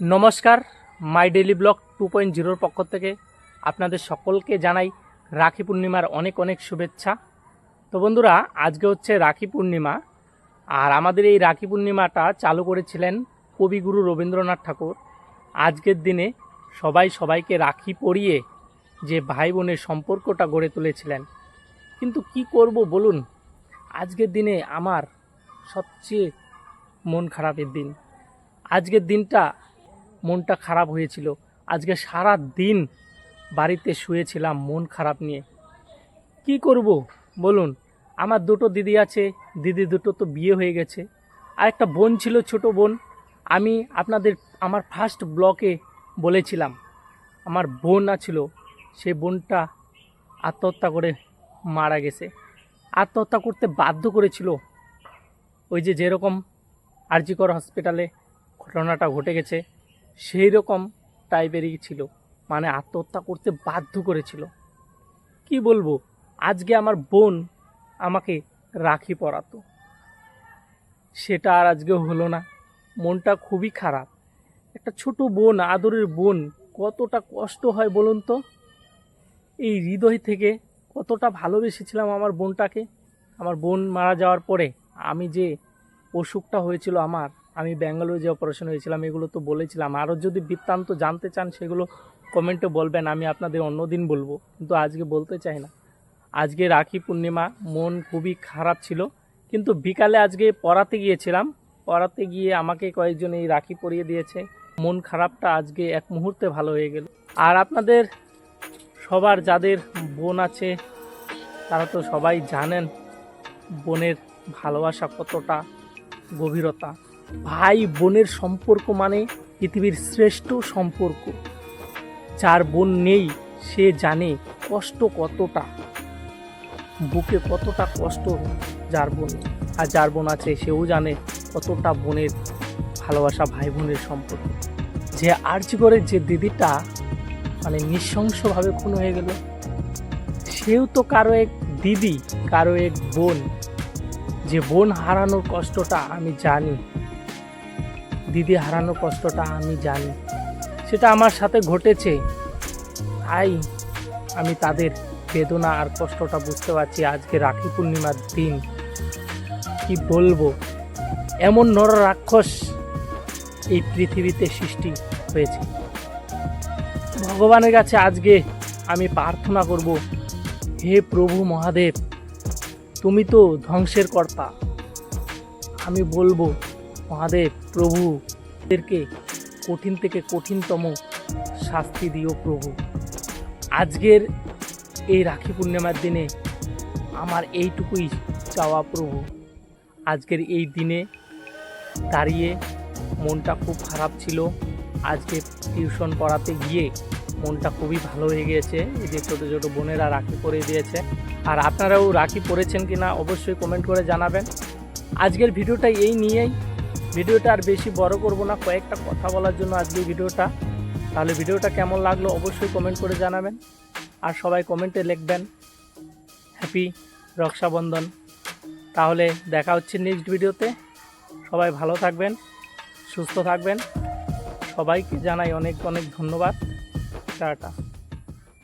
নমস্কার, my daily blog two point জিরোর পক্ষ থেকে আপনাদের সকলকে জানাই রাখি পূর্ণিমার অনেক অনেক শুভেচ্ছা। তো বন্ধুরা, আজকে হচ্ছে রাখি পূর্ণিমা, আর আমাদের এই রাখি পূর্ণিমাটা চালু করেছিলেন কবিগুরু রবীন্দ্রনাথ ঠাকুর। আজকের দিনে সবাই সবাইকে রাখি পরিয়ে যে ভাই বোনের সম্পর্কটা গড়ে তুলেছিলেন। কিন্তু কি করব বলুন, আজকের দিনে আমার সবচেয়ে মন খারাপের দিন। আজকের দিনটা মনটা খারাপ হয়েছিল। আজকে সারা দিন বাড়িতে শুয়েছিলাম মন খারাপ নিয়ে। কি করব? বলুন, আমার দুটো দিদি আছে, দিদি দুটো তো বিয়ে হয়ে গেছে। আর একটা বোন ছিল, ছোট বোন। আমি আপনাদের, আমার ফার্স্ট ব্লকে বলেছিলাম, আমার বোন ছিল সেই বোনটা আত্মহত্যা করে মারা গেছে। আত্মহত্যা করতে বাধ্য করেছিল। ওই যে যেরকম আরজিকর হসপিটালে ঘটনাটা ঘটে গেছে। সেই রকম টাইপেরই ছিল। মানে আত্মহত্যা করতে বাধ্য করেছিল। কি বলব? আজকে আমার বোন আমাকে রাখি পরাতো। সেটা আর আজকে হলো না। মনটা খুবই খারাপ। একটা ছোট বোন, আদরের বোন, কতটা কষ্ট হয় বলুন তো? এই হৃদয় থেকে কতটা ভালোবেসেছিলাম আমার বোনটাকে। আমার বোন মারা যাওয়ার পরে আমি যে অসুখটা হয়েছিল আমার আমি ব্যাঙ্গালোরে যে অপারেশন হয়েছিলাম, এগুলো তো বলেছিলাম। আরও যদি বৃত্তান্ত জানতে চান, সেগুলো কমেন্টে বলবেন, আমি আপনাদের অন্যদিন বলব। কিন্তু আজকে বলতে চাই না। আজকে রাখি পূর্ণিমা, মন খুবই খারাপ ছিল। কিন্তু বিকালে আজকে পড়াতে গিয়েছিলাম। পড়াতে গিয়ে আমাকে কয়েকজন এই রাখি পরিয়ে দিয়েছে। মন খারাপটা আজকে এক মুহূর্তে ভালো হয়ে গেল। আর আপনাদের সবার যাদের বোন আছে, তারা তো সবাই জানেন, বোনের ভালোবাসা কতটা গভীরতা। ভাই বোনের সম্পর্ক মানে পৃথিবীর শ্রেষ্ঠ সম্পর্ক। যার বোন নেই, সে জানে কষ্ট কতটা, বুকে কতটা কষ্ট যার বোন, আর যার বোন আছে সেও জানে কতটা বোনের ভালোবাসা ভাই বোনের সম্পর্ক। যে আর্জি করে যে দিদিটা মানে নৃশংসভাবে খুন হয়ে গেল, সেও তো কারও এক দিদি, কারও এক বোন। যে বোন হারানোর কষ্টটা আমি জানি দিদি হারানোর কষ্টটা আমি জানি। সেটা আমার সাথে ঘটেছে। তাই আমি তাদের বেদনা আর কষ্টটা বুঝতে পারছি আজকে রাখি পূর্ণিমার দিন। কি বলব? এমন নর রাক্ষস এই পৃথিবীতে সৃষ্টি হয়েছে। ভগবানের কাছে আজকে আমি প্রার্থনা করব, হে প্রভু মহাদেব, তুমি তো ধ্বংসের কর্তা। আমি বলব মহাদেব, প্রভু, এদেরকে কঠিন থেকে কঠিনতম শাস্তি দিও প্রভু। আজকের এই রাখি পূর্ণিমার দিনে আমার এইটুকুই চাওয়া প্রভু। আজকের এই দিনে দাঁড়িয়ে মনটা খুব খারাপ ছিল। আজকে টিউশন পড়াতে গিয়ে মনটা খুবই ভালো হয়ে গিয়েছে। এই যে ছোটো ছোটো বোনেরা রাখি পরে দিয়েছে। আর আপনারাও রাখি পরেছেন কি না অবশ্যই কমেন্ট করে জানাবেন। আজকের ভিডিওটা এই নিয়েই। ভিডিওটা আর বেশি বড় করব না, কয়েকটা কথা বলার জন্য আজকে ভিডিওটা। তাহলে ভিডিওটা কেমন লাগল অবশ্যই কমেন্ট করে জানাবেন। আর সবাই কমেন্টে লিখবেন হ্যাপি রক্ষাবন্ধন। তাহলে দেখা হচ্ছে নেক্সট ভিডিওতে। সবাই ভালো থাকবেন, সুস্থ থাকবেন। সবাইকে জানাই অনেক অনেক ধন্যবাদ। টাটা।